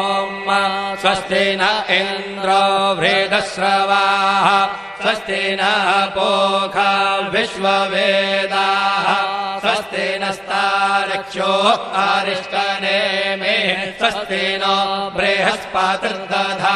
ॐ स्वस्ति न इन्द्रो वृदश्रवाः स्वस्ति न पोखा विश्ववेदाः स्वस्ति नस्तारक्षो आरिष्टनेमे स्वस्ति नो बृहस्पतिर्दधातु।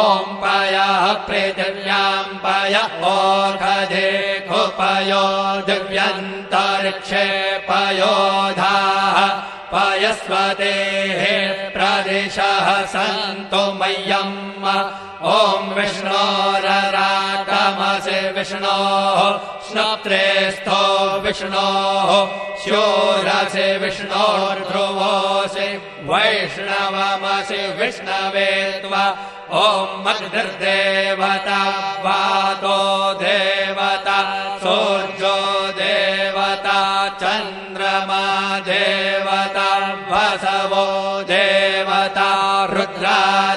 ॐ पयः पृथिव्याम् पय ओखधे खुपयो दिव्यन्तरिक्षे पयोधाः पयस्वतेः सन्तु मह्यम्। ॐ विष्णोः। श्नोत्रे स्थो विष्णोः। शोरसि विष्णोर्ध्रुवोऽसि। वैष्णवमसि विष्णवे त्वा। ॐ मग्निर्देवता वातो देवता। सूर्यो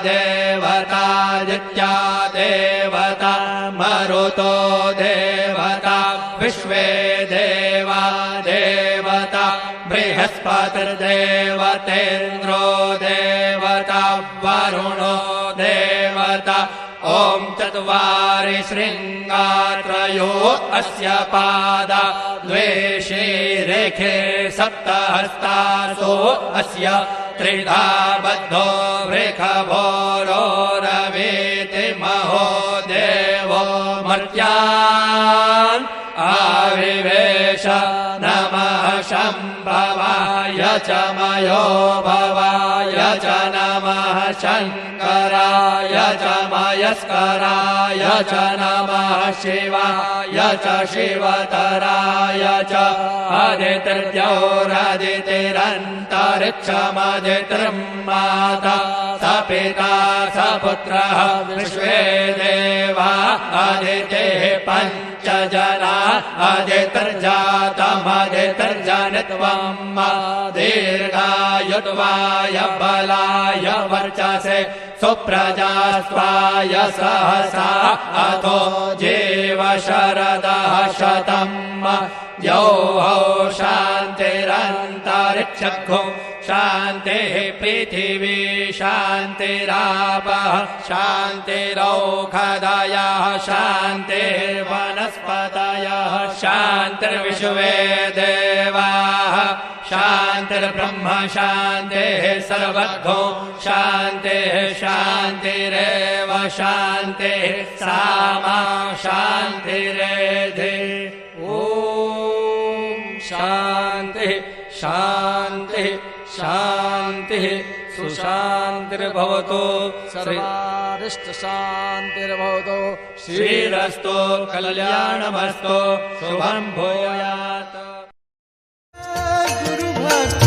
देवता नित्या देवता मरुतो देवता विश्वे देवा देवता बृहस्पतिर्देवतेन्द्रो देवता वरुणो देवता ॐ चत्वारि शृङ्गात्रयो अस्य पादा द्वे रेखे सप्तहस्तासो अस्य त्रिधा बद्धो वृखभोरो रवेति महो देवो मर्त्यान् आविवेश नमः शम्भवाय च मयो भवाय च नमः शङ्कराय च मयस्कराय च नमः शिवाय च शिवतराय च अदितिर्द्यौरदितिरन्तरिक्षमदितिर् माता स पिता स पुत्रः विश्वे देवा अदितेः पञ्च जना अदितिर्जातमदितिर्जनित्वम् दीर्घायुत्वाय बलाय वर्चसे सुप्रजास्त्वाय सहसा अथो जीव शरदः शतम्। यौहौ शान्तिरन्तरिक्षघो शान्तिः पृथिवी शान्तिरापः शान्तिरौखदयः शान्तिर्वनस्पतयः शान्तिर्विश्वे देवाः शान्तिर्ब्रह्म शान्तिः सर्वघो शान्तिः शान्तिरेव शान्तिः सामा शान्तिरेधि। ॐ शान्तिः शान्तिः शान्तिः सुशान्तिर्भवतु। सर्वारिष्टशान्तिर्भवतु। श्रीरस्तु कल्याणमस्तु। शुभम् भूयात्। गुरु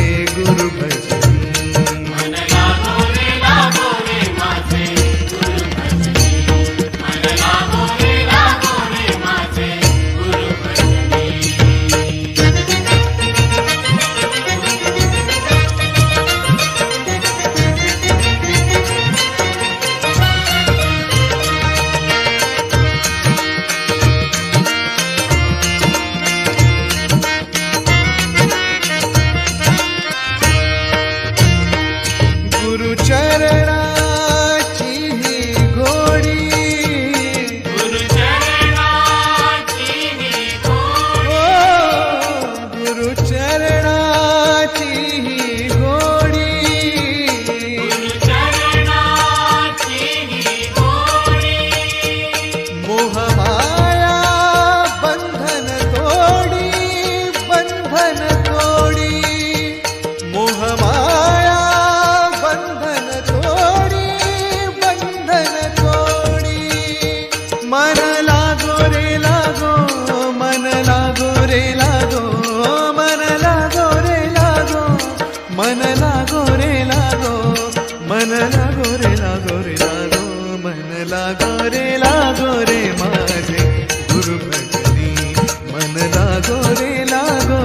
गोरे लागो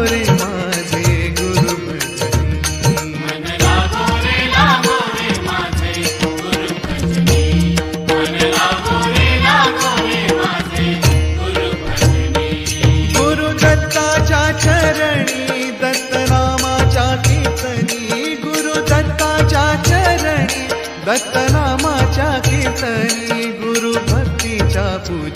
गुरु दत्ताच्या चरणी दत्त नामाच्या कीर्तनी. गुरु दत्ताच्या चरणी दत्त नामाच्या कीर्तनी. गुरु भक्तीच्या पूजा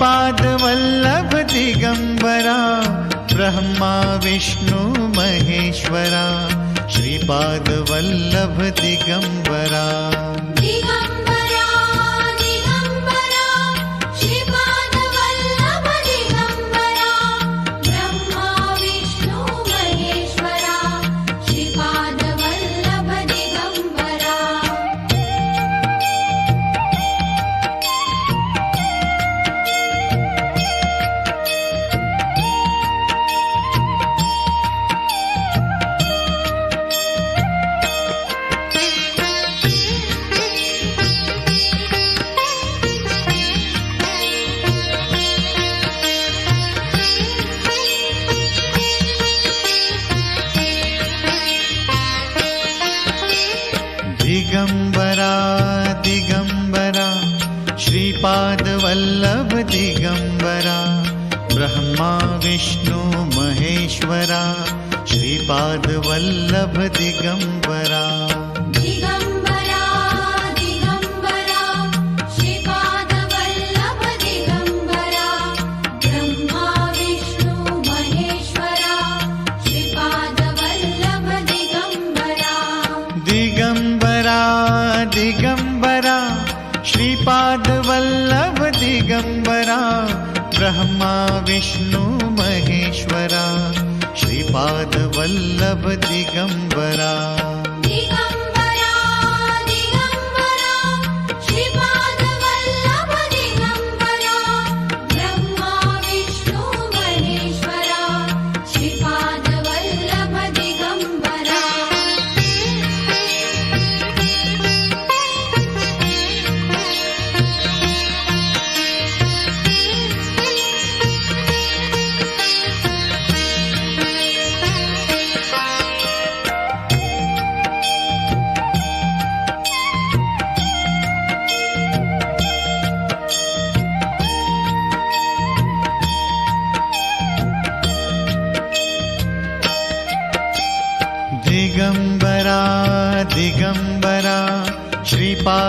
श्रीपादवल्लभ दिगम्बरा ब्रह्मा विष्णु महेश्वरा श्रीपादवल्लभ दिगम्बरा दिगम्बरा विष्णु महेश्वरा श्रीपादवल्लभ दिगम्बरा दिगम्बरा दिगम्बरा श्रीपादवल्लभ दिगम्बरा ब्रह्मा विष्णु महेश्वरा श्रीपादवल्लभ दिगम्बरा दिगम्बरा दिगम्बरा श्रीपादवल्लभ दिगम्बरा ब्रह्मा विष्णु महेश्वरा श्रीपादवल्लभ दिगम्बरा दिगम्बरा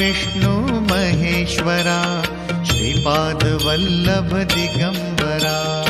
विष्णु महेश्वरा श्रीपादवल्लभ दिगम्बरा